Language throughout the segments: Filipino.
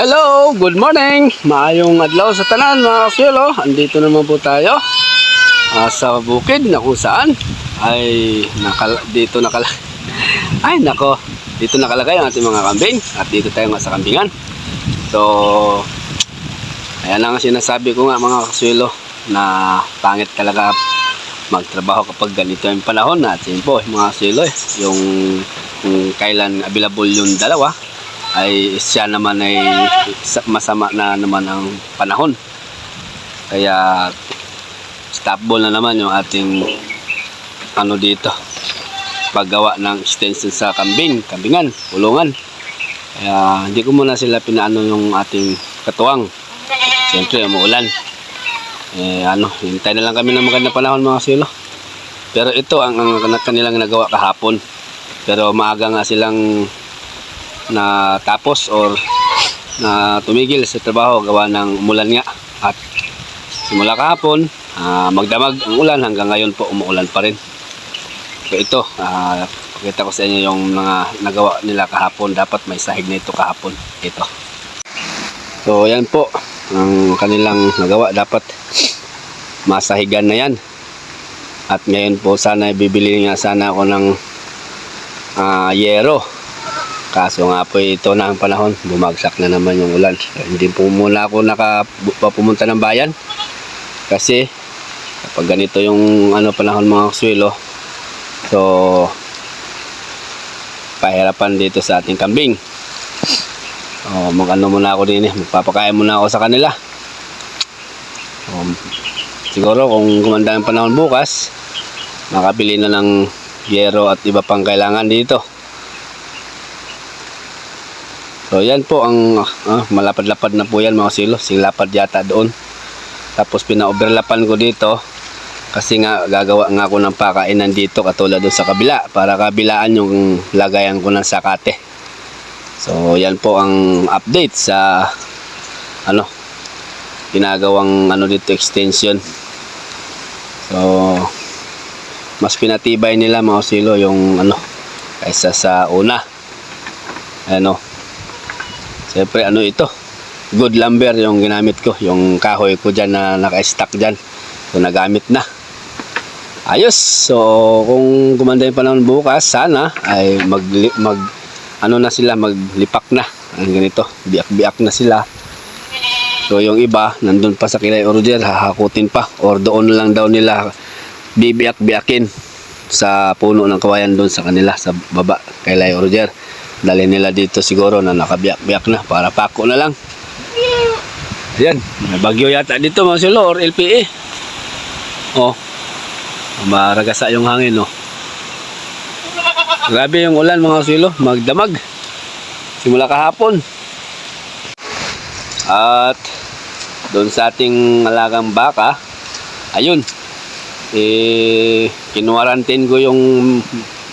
Hello, good morning. Maayong adlaw sa tanan mga kasyelo. Andito naman po tayo ah, sa bukid na kung saan ay nakal dito nakal ay nako dito nakalagay ang ating mga kambing at dito tayo nga sa kambingan. So ayan ang sinasabi ko nga mga kasyelo na pangit talaga magtrabaho kapag ganito yung panahon natin po mga kasyelo eh. Yung kung kailan available yung dalawa ay siya naman ay sa- masama na naman ang panahon. Kaya stop ball na naman yung ating ano dito paggawa ng extension sa kambing, kambingan, pulungan. Kaya hindi ko muna sila pinaano yung ating katuwang. Siyempre, umuulan. Eh, ano, hintay na lang kami ng magandang panahon mga silo. Pero ito ang, ang kanilang nagawa kahapon. Pero maaga nga silang na tapos or na tumigil sa trabaho gawa ng umulan nga. At simula kahapon ah, magdamag ang ulan hanggang ngayon po umuulan pa rin. So ito ah, pakita ko sa inyo yung mga nagawa nila kahapon. Dapat may sahig na ito kahapon. Ito. So yan po ang kanilang nagawa. Dapat masahigan na yan. At ngayon po sana bibili nga sana ako ng ah, yero Kaso nga po ito na ang panahon, bumagsak na naman yung ulan. Hindi po muna ako naka pa- pumunta ng bayan. Kasi kapag ganito yung ano panahon mga kaswelo, so pahirapan dito sa ating kambing. Oh, mag-ano muna ako din eh, magpapakain muna ako sa kanila. Um, siguro kung gumanda ang panahon bukas, makabili na ng yero at iba pang kailangan dito. So yan po ang ah, malapad-lapad na po yan mga silo. Silapad yata doon. Tapos pina-overlapan ko dito kasi nga gagawa nga ako ng pakainan dito katulad doon sa kabila para kabilaan yung lagayan ko ng sakate. So yan po ang update sa ano ginagawang ano dito extension. So mas pinatibay nila mga silo yung ano kaysa sa una. Ano Siyempre ano ito, good lumber yung ginamit ko, yung kahoy ko dyan na naka-stack dyan. So nagamit na. Ayos. So kung gumanda yung panahon bukas, sana ay mag, mag ano na sila, maglipak na. Ang ganito, biak-biak na sila. So yung iba, nandun pa sa kilay order, hahakutin pa. Or doon lang daw nila bibiak-biakin sa puno ng kawayan doon sa kanila, sa baba, kay Lay Roger. Dali nila dito siguro na nakabiyak-biyak na para pako na lang. Ayan, may bagyo yata dito mga silo or LPA. Oh, maragasa yung hangin oh. Grabe yung ulan mga silo, magdamag. Simula kahapon. At doon sa ating alagang baka, ayun, eh, kinuwarantin ko yung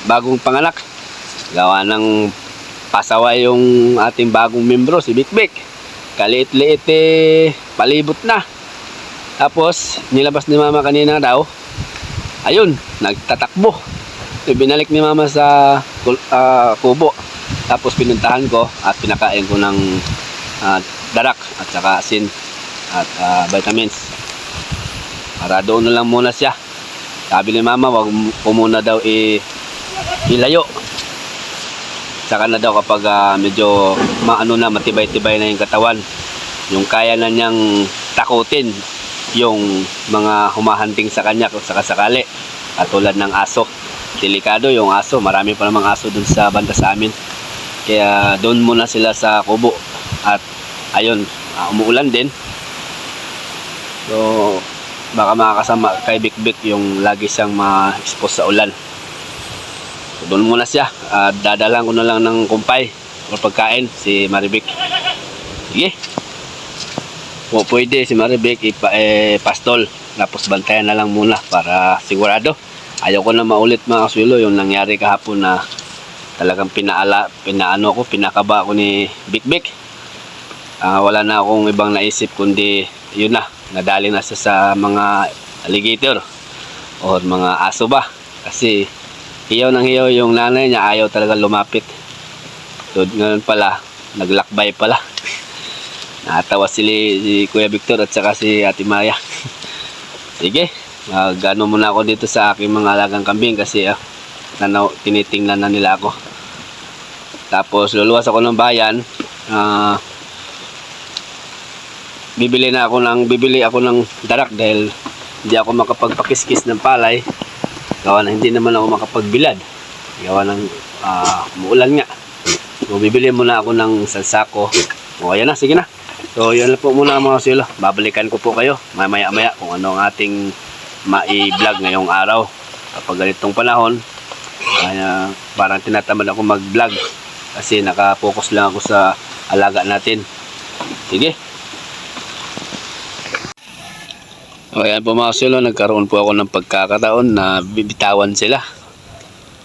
bagong panganak. Gawa ng pasaway yung ating bagong membro, si Bikbik. Kaliit-liit eh, palibot na. Tapos, nilabas ni mama kanina daw, ayun, nagtatakbo. So, binalik ni mama sa ah, kubo. Tapos pinuntahan ko at pinakain ko ng ah, darak at saka asin at ah, vitamins. Para doon na lang muna siya. Sabi ni mama, wag ko muna daw i ilayo. Saka na daw kapag ah, medyo maano na, matibay-tibay na yung katawan. Yung kaya na niyang takutin yung mga humahanting sa kanya kung sakasakali. Katulad ng aso. Delikado yung aso. Marami pa namang aso dun sa banda sa amin. Kaya doon muna sila sa kubo. At ayun, ah, umuulan din. So, baka makakasama kay Bik Bik yung lagi siyang ma-expose sa ulan. Doon muna siya. Uh, dadalang ko na lang ng kumpay o pagkain si Maribik. Sige. O pwede si Maribik ipa, eh, pastol. Tapos bantayan na lang muna para sigurado. Ayaw ko na maulit mga kaswilo yung nangyari kahapon na talagang pinaala, pinaano ko, pinakaba ako ni Bik Bik. Ah, wala na akong ibang naisip kundi yun na, nadali na siya sa mga alligator o mga aso ba. Kasi hiyaw ng hiyaw yung nanay niya, ayaw talaga lumapit. So, ngayon pala, naglakbay pala. Natawa si, si Kuya Victor at saka si Ate Maya. Sige, magano muna ako dito sa aking mga alagang kambing kasi ah, nanaw, tinitingnan na nila ako. Tapos luluwas ako ng bayan. Ah, bibili na ako ng bibili ako ng darak dahil hindi ako makapagpakiskis ng palay. Gawa na hindi naman ako makapagbilad. Gawa ng ah, muulan nga. So bibili muna ako ng salsako. O ayan na, sige na. So yun lang po muna mga silo. Babalikan ko po kayo mamaya maya kung ano ang ating mai-vlog ngayong araw. Kapag ganitong panahon, kaya parang tinatamad ako mag-vlog kasi nakapokus lang ako sa alaga natin. Sige. O ayan po mga silo, nagkaroon po ako ng pagkakataon na bibitawan sila.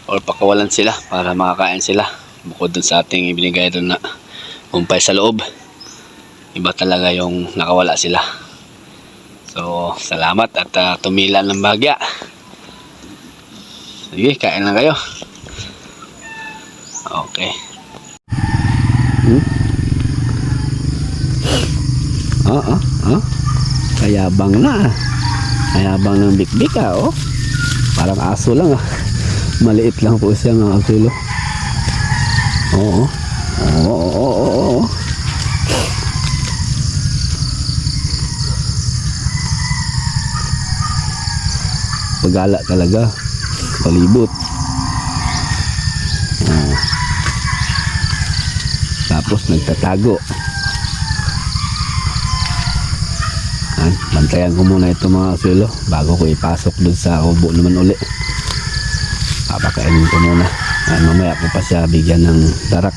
Or pakawalan sila para makakain sila. Bukod dun sa ating ibinigay doon na umpay sa loob. Iba talaga yung nakawala sila. So salamat at uh, tumila ng bagya sige kain lang kayo. Okay. Hmm? ah ah ah kayabang na. Kayabang ng bikbik ah oh. Parang aso lang ah. Maliit lang po siya mga kilo. Oo oo oo oo oo. Pagala talaga. Palibot. Oo. tapos nagtatago Yan, bantayan ko muna ito mga kilo bago ko ipasok dun sa kubo naman uli papakainin ko muna Ay, mamaya ko pa siya bigyan ng darak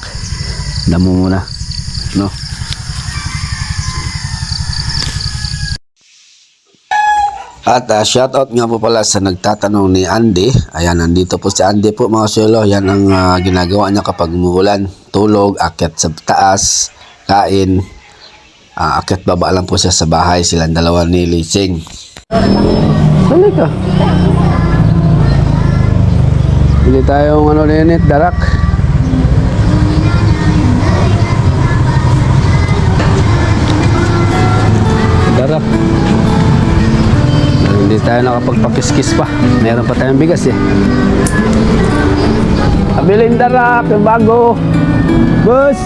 damo muna no At uh, shoutout nga po pala sa nagtatanong ni Andy. Ayan, nandito po si Andy po mga solo. Yan ang ah, ginagawa niya kapag umuulan. Tulog, akyat sa taas, kain. Ah, akyat baba lang po siya sa bahay. Silang dalawa ni Lising. Halika. Bili tayong ano ninit, darak. Darak. Hindi tayo nakapagpakiskis pa. Meron pa tayong bigas eh. Abilin darak, yung bago. Bus!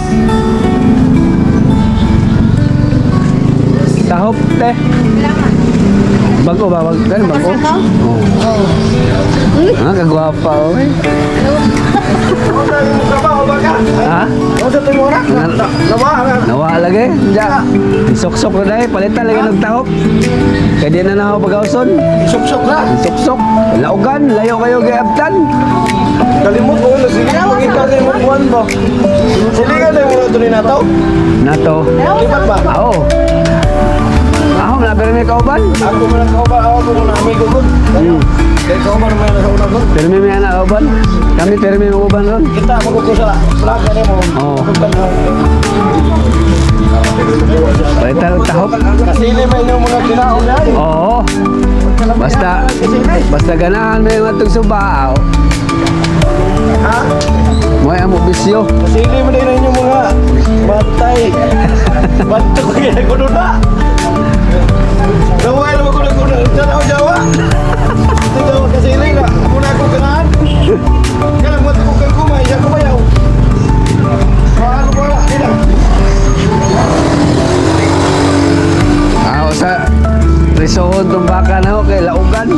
Tahop, te. Bago ba? Bago, ganun bago? Oo. Oh. Ah, kagwapa, oh. Ha? Nawa lagi. Ja. Sok-sok na dahil. Palitan lagi ng tahop. Kaya di na na ako pag-auson. Sok-sok na. Sok-sok. Laugan. Layo kayo gayabtan. Kalimut ko na sige. Pagkita sa imong buwan ba? Silingan na yung mga tuloy na to. Nato. Lipat ba? Oo. Ako, nabiri may kauban. Ako man ang kauban. Ako ko na amigo ko. Hmm. Kaya kauban mo yan sa una ko. Pero may may kauban. Kami pero may kauban ron. Kita mo ko sa plaga ni mo. Oo. Na. Ng tahop. Kasili may inyong mga kinaon na yun. Oo. Basta, basta ganahan mo yung atong subao. Ha? Mo ay mo bisyo. Kasili mo din inyong mga batay. Bato ko na. Gawin mo ko na ko na. Diyan ako jawa. Ito daw kasili na. Muna ako ganahan. Kaya mo ko kang kumay. Siya kumayaw. Mahal ko wala. Nila. Ako sa risohon tong baka na ho kay laugan.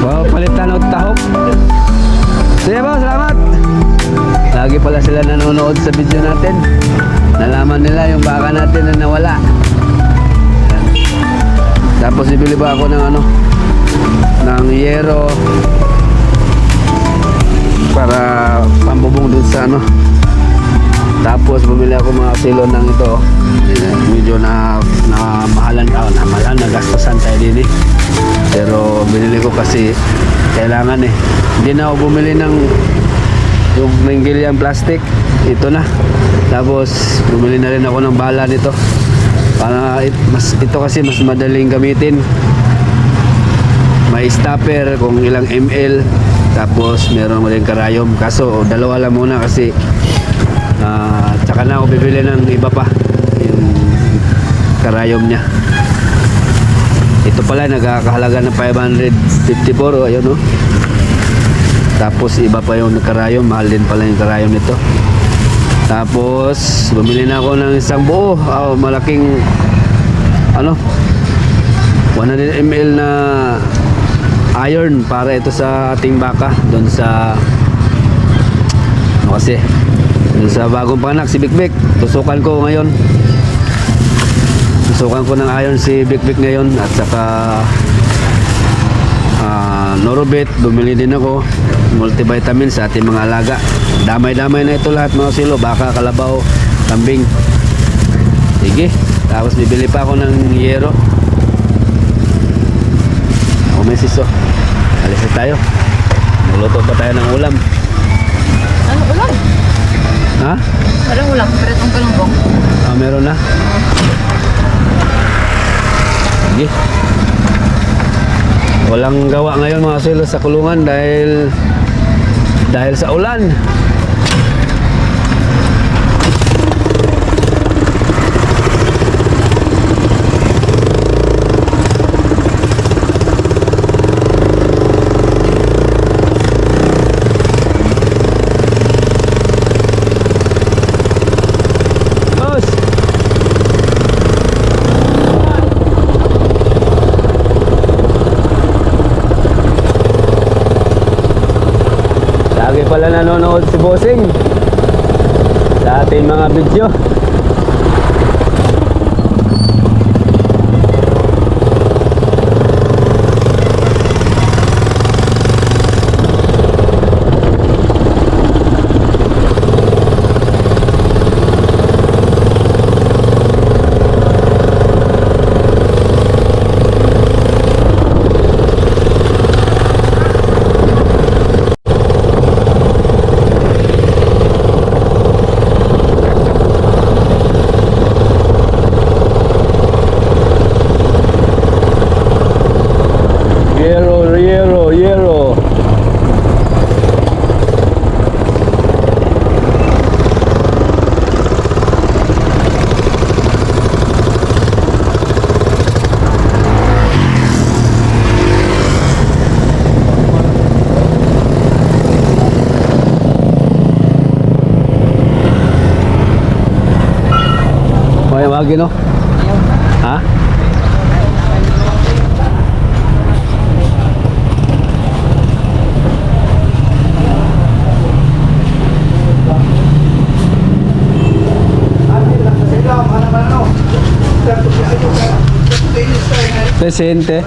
Wow, palitan og tahop. Sige po, salamat. Lagi pala sila nanonood sa video natin. Nalaman nila yung baka natin na nawala. Tapos bibili ba ako ng ano? Ng yero para pambubong dun sa ano tapos bumili ako mga kilo ng ito. Medyo na na mahalan ako, na mahalan na gastusan tayo din eh. Pero binili ko kasi kailangan eh. Hindi na ako bumili ng yung menggilyang plastic. Ito na. Tapos bumili na rin ako ng bala nito. Para it, mas ito kasi mas madaling gamitin. May stopper kung ilang ml. Tapos meron mo rin karayom. Kaso dalawa lang muna kasi Ah, tsaka na ako bibili ng iba pa. Yung karayom niya. Ito pala nagkakahalaga ng 554 oh, ayun oh. Tapos iba pa yung karayom, mahal din pala yung karayom nito. Tapos bumili na ako ng isang buo, oh, malaking ano 100 ml na iron para ito sa ating baka doon sa ano kasi doon sa bagong panak si Bikbik tusukan ko ngayon. Tusukan ko ng iron si Bikbik ngayon at saka ah, Norobit bumili din ako multivitamin sa ating mga alaga damay-damay na ito lahat mga silo baka, kalabaw, kambing sige tapos bibili pa ako ng yero ako may siso alis tayo magluto pa tayo ng ulam Ano ulam? ha? Parang ulam. Peretong kalunggong. Ah, meron na. Sige. Walang gawa ngayon mga silo sa kulungan dahil dahil sa ulan. Boss! Lagi pala nanonood si Bossing sa ating mga video. Yero, yero, yero. May wagi no? Ha? Presente.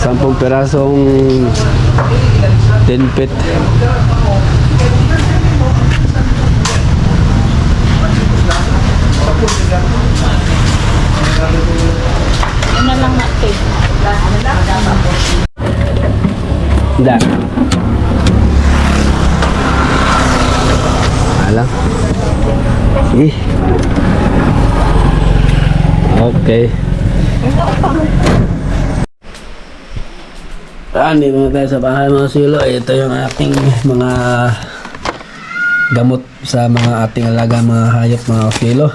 Sampung perasong 10 pit. Ano lang natin? Hindi. Alam. Sige. Okay. Ah, dito na tayo sa bahay mga silo. Ito yung ating mga gamot sa mga ating alaga mga hayop mga silo.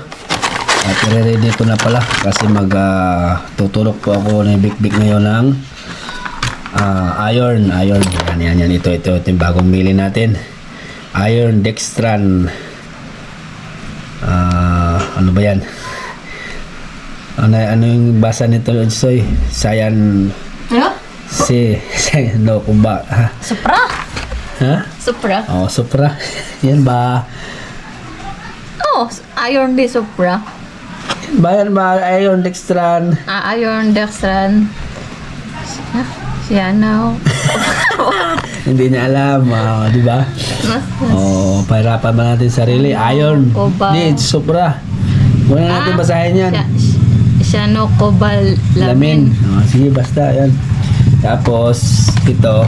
At i-ready ko na pala kasi mag ah, tutulok po ako ng big-big ngayon ng Ah, iron, iron. Yan, yan, yan. Ito, ito, ito yung bagong mili natin. Iron Dextran. Ah, ano ba yan? Ano, ano yung basa nito, Soy? Sayan, Ano? si, sayan, no, kung ba, ha? Supra. Ha? Supra. Oh, Supra. yan ba? Oh, iron di Supra. Ba yan ba? Iron Dextran. Ah, iron dextran. Ah, siya now. Hindi niya alam, ah, di ba? Mas, Oh, pahirapan ba natin sarili? Iron. Cobalt. Hindi, Supra. Muna natin basahin yan. Siya, siya no cobal Lamin. lamin. Oh, sige, basta yan. Tapos, ito,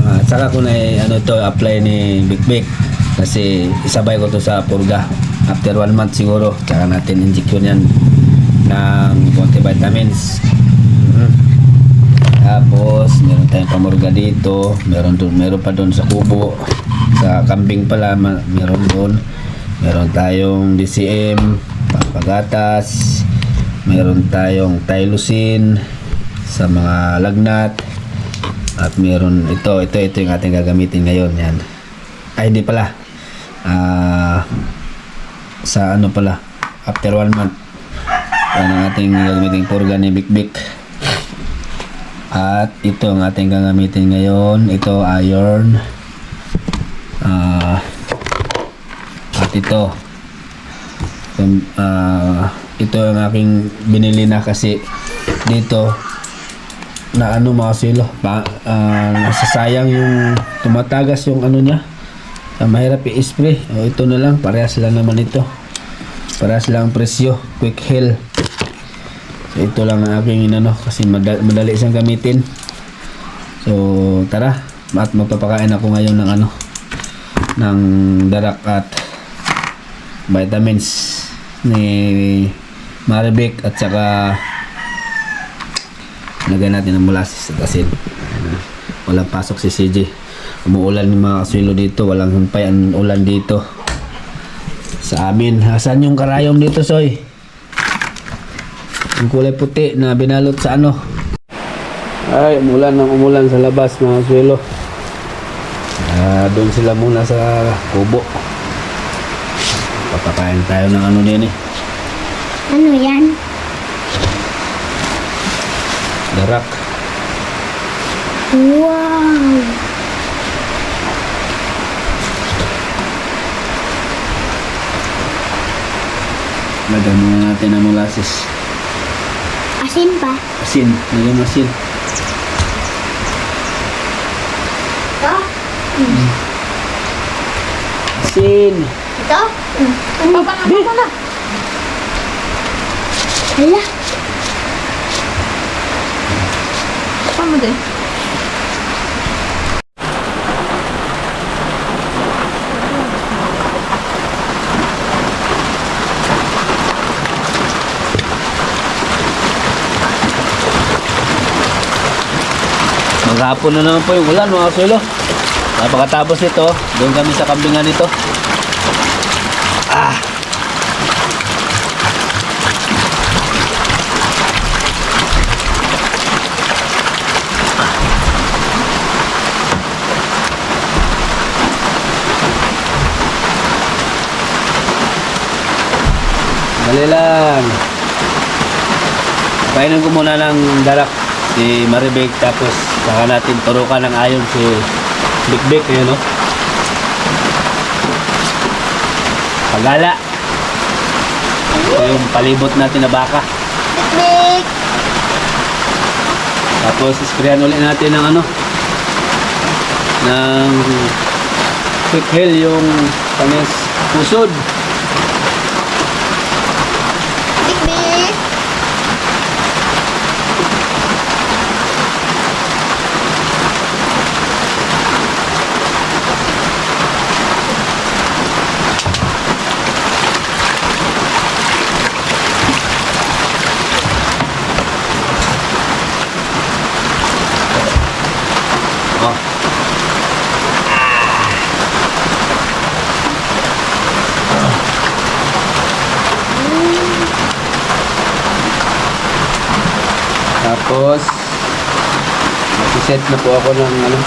ah, saka ko na eh, ano to, apply ni Big Big. Kasi isabay ko to sa purga. After one month siguro, tsaka natin injection yan ng multivitamins. Mhm. Tapos, meron tayong pamurga dito. Meron, dun, meron pa doon sa kubo. Sa kambing pala, meron doon. Meron tayong DCM, pagatas, meron tayong tylosin sa mga lagnat, at meron ito, ito, ito yung ating gagamitin ngayon. Yan. Ay, hindi pala. Ah, sa ano pala, after one month. Yan ang ating gagamitin purga ni Big Big. At ito ang ating gagamitin ngayon. Ito, iron. Ah, at ito. Ah, ito ang aking binili na kasi dito na ano mga silo. Pa, ah, nasasayang yung tumatagas yung ano niya. Ah, mahirap i-spray. O ito na lang. Parehas lang naman ito. Parehas lang ang presyo. Quick heal ito lang ang aking inano kasi madali, madali siyang gamitin. So tara. At magpapakain ako ngayon ng ano ng darak at vitamins ni Maribek at saka lagyan natin ng molasses at asin. Ayan. walang pasok si CJ umuulan yung mga kaswilo dito walang humpay ang ulan dito. Sa amin asan yung karayom dito soy yung kulay puti na binalot sa ano? Ay umulan ng umulan sa labas mga kaswilo Ah, doon sila muna sa kubo. Papakain tayo ng ano din eh. Ano yan? darak. Wow! lagyan muna natin ng molasses Asin pa. asin lagyan mo asin Ito? asin Ito? Ano? Papa na, papa na. Hala, Pa mo din. Maghapon na naman po yung ulan mga kasulo. Napakatapos ito, doon kami sa kambingan nito. Ah! Dali lang. Painan ko muna ng darak si Maribek tapos saka natin turukan ng ayon si Big yun no? Pagala. Ito yung palibot natin na baka. big. Tapos sprayan ulit natin ng ano ng quick heal yung panis pusod. Big, big. Oh. Tapos Nag-set na po ako ng ano.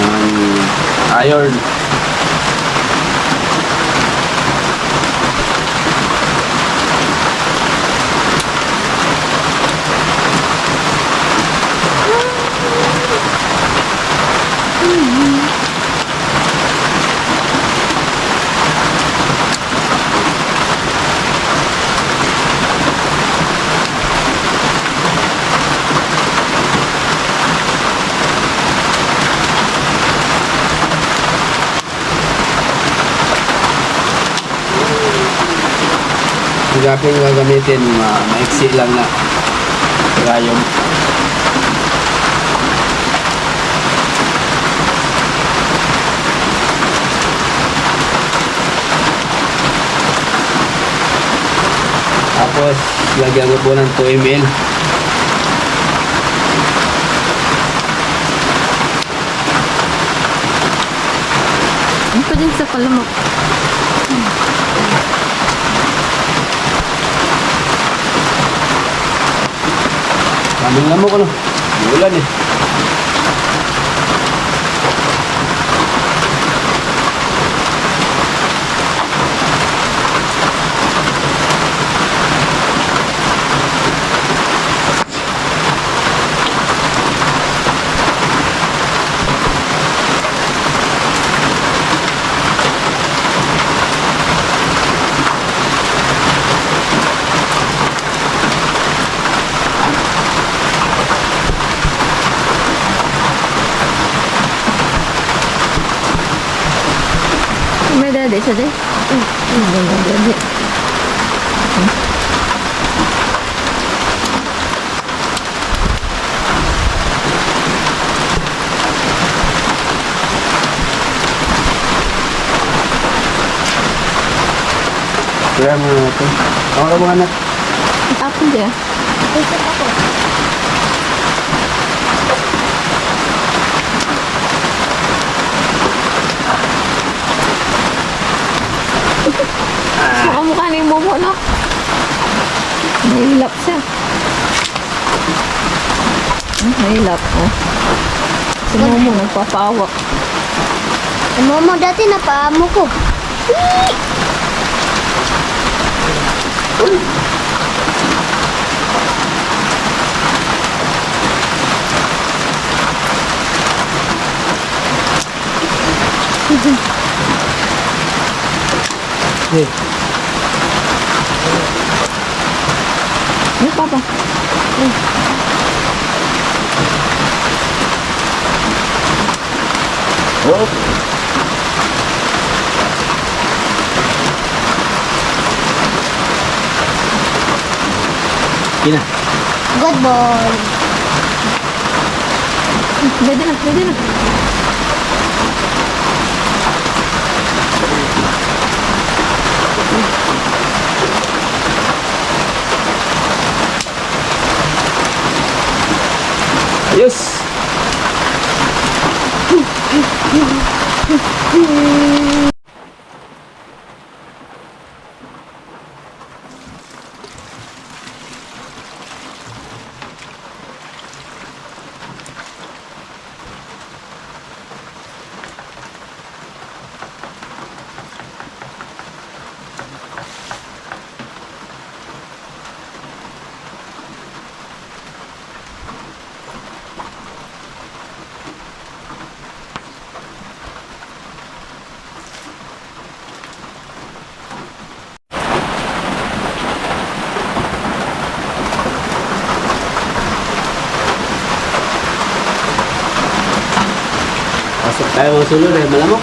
Ng iron Yung aking gagamitin, ma maiksi lang na rayong. Tapos, lagyan ko po ng 2 ml. pa dyan sa palamok. Kaming lamok ano. Ulan eh. May dede siya de. May dede. Kaya mo ito. Ako ka mga anak. Ako dyan. Isip ako. Sa kamukha ni Momo, no? Nahilap siya. Nahilap, oh. Si Momo nagpapawak. Ano mo dati napaamo ko. Ano pa ba? Oh. Kina. Good boy. Pwede na, pwede na. Ayos. Sulod eh, malamok.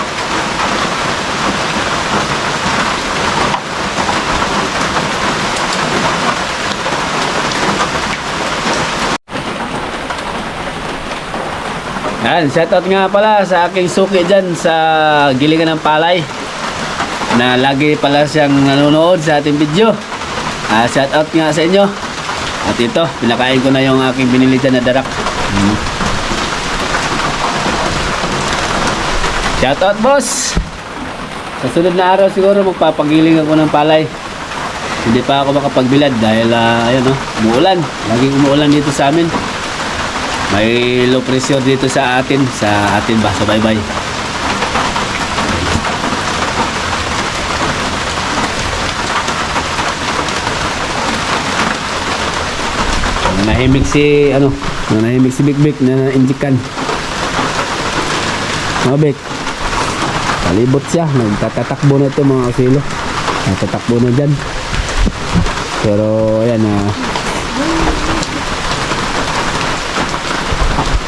Yan, shoutout nga pala sa aking suki dyan sa Gilingan ng Palay na lagi pala siyang nanonood sa ating video. Ah, shoutout nga sa inyo. At ito, pinakain ko na yung aking binili dyan na darak. Mm. Shoutout boss! Sa sunod na araw siguro magpapagiling ako ng palay. Hindi pa ako makapagbilad dahil uh, ayun no, umuulan. Laging umuulan dito sa amin. May low pressure dito sa atin, sa atin ba, sa baybay. Nanahimik si, ano, nanahimik si Big Big na injikan. Mga Big, Palibot siya, nagtatatakbo na ito mga kasilo. Nagtatakbo na dyan. Pero ayan na.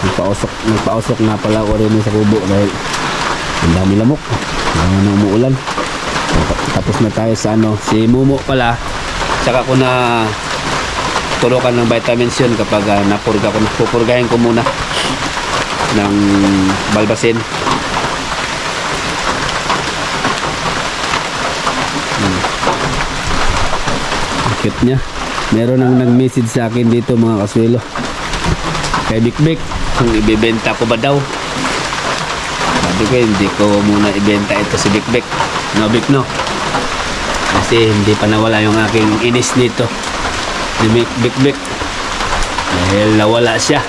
nagpausok, nagpausok na pala ako rin sa kubo dahil ang dami lamok. Kaya na umuulan. Tapos na tayo sa ano, si Mumo pala. Saka ko na turukan ng vitamins yun kapag uh, napurga ko. Pupurgahin ko muna ng balbasin. Cute niya. Meron nang nag-message sa akin dito mga kaswelo. Kay Bik Bik, kung ibebenta ko ba daw. Sabi ko, hindi ko muna ibenta ito si Bik Bik. No, Bik, no? Kasi hindi pa nawala yung aking inis nito. Ni Bik Bik Bik. Dahil nawala siya.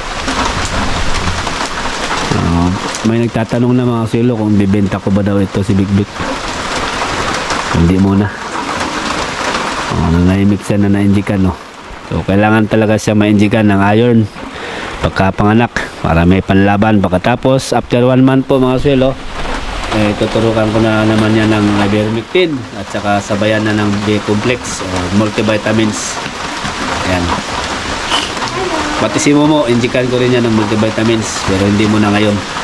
Ah, may nagtatanong na mga silo kung bibenta ko ba daw ito si Big. Hindi muna. Nanahimik siya na naindikan, no? So, kailangan talaga siya maindikan ng iron pagkapanganak para may panlaban. Pagkatapos, after one month po mga silo, eh, tuturukan ko na naman yan ng ivermectin at saka sabayan na ng B-complex o multivitamins. Ayan. Pati si Momo, indikan ko rin yan ng multivitamins pero hindi mo na ngayon.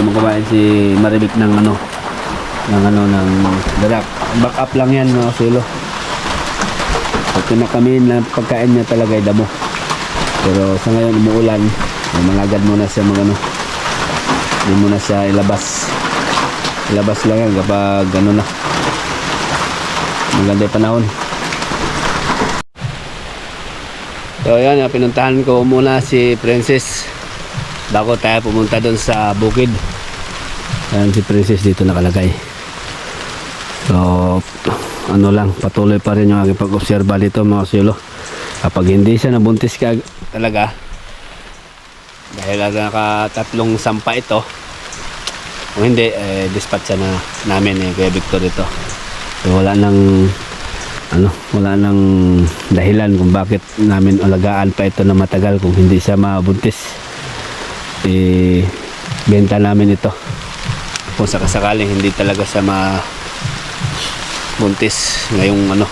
Naman kumain si Maribik ng ano ng ano ng darak. Back up lang yan mga silo. Pag kinakamin na pagkain niya talaga ay damo. Pero sa ngayon umuulan, may malagad muna siya mag ano. Hindi muna siya ilabas. Ilabas lang yan kapag ano na. Maganda yung panahon. So yan, pinuntahan ko muna si Princess bago tayo pumunta doon sa bukid. Yan si Princess dito nakalagay. So, ano lang, patuloy pa rin yung aking pag-obserba dito mga silo. Kapag hindi siya nabuntis ka talaga, dahil nakatatlong sampa ito, kung hindi, eh, dispatch na namin eh, Kuya Victor ito. So, wala nang ano, wala nang dahilan kung bakit namin alagaan pa ito na matagal kung hindi siya mabuntis. Eh, benta namin ito. Kung sakasakaling hindi talaga siya ma buntis ngayong ano.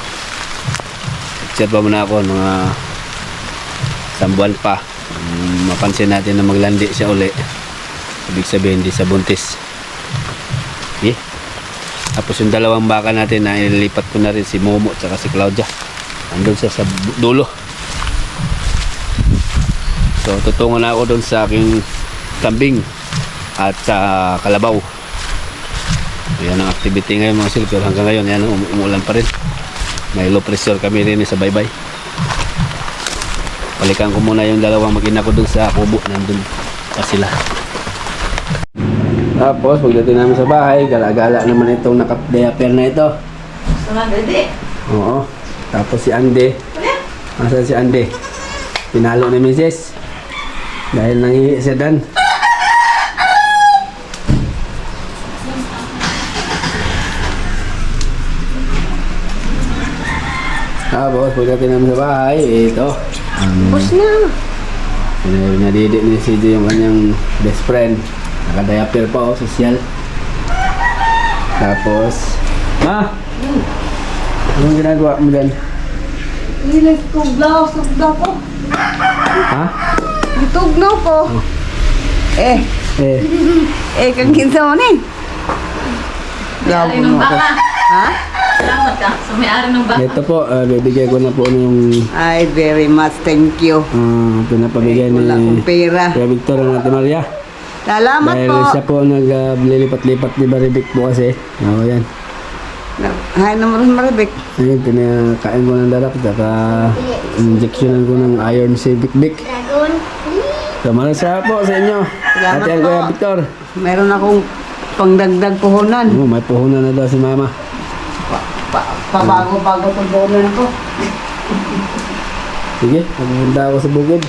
Observe mo na ako mga isang buwan pa. Um, mapansin natin na maglandi siya uli. Ibig sabihin hindi sa buntis. Okay. tapos yung dalawang baka natin na ililipat ko na rin si Momo at si Claudia. Andun siya sa dulo. So tutungo na ako dun sa aking kambing at sa kalabaw yan ang activity ngayon mga silver. Hanggang ngayon yan um- umuulan pa rin. May low pressure kami rin sa baybay balikan ko muna yung dalawang magina ko dun sa kubo. Nandun pa sila. Tapos pagdating namin sa bahay gala-gala naman itong naka-diaper na ito. Oo. Tapos si Ande. Nasaan si Ande? Pinalo ni Mrs. dahil nangihi siya dan Tapos pagdating namin sa bahay, ito. Ang Tapos na. um, nadidik ni CJ yung kanyang best friend. Naka-diaper pa oh, sosyal. Tapos, Ma! Anong ginagawa mo dyan? Nilag ko blouse, tugnaw ko. Ha? Tugnaw ko. Eh, Eh, eh, kang kinsa mo ni? Ng baka. Ha? Salamat ka sa may-ari ng baka. ito po, uh, bibigay ko na po yung Ay, very much thank you. uh, pinapabigay ni Wala akong pera. Kuya Victor ang Ate Maria. Salamat Dahil po. siya po naglilipat-lipat ni Baribik po kasi. Oo, yan. Hay naman maribik. Ayun, pinakain ko ng darak saka injectionan ko ng iron si Bik Bik. Dragon. So, marasa po sa inyo. Salamat Ate po. Kuya Victor. Meron akong pangdagdag puhunan. Oh, may puhunan na daw si Mama. Pa, pabago-bago puhunan ko. Sige, pupunta ako sa bukid.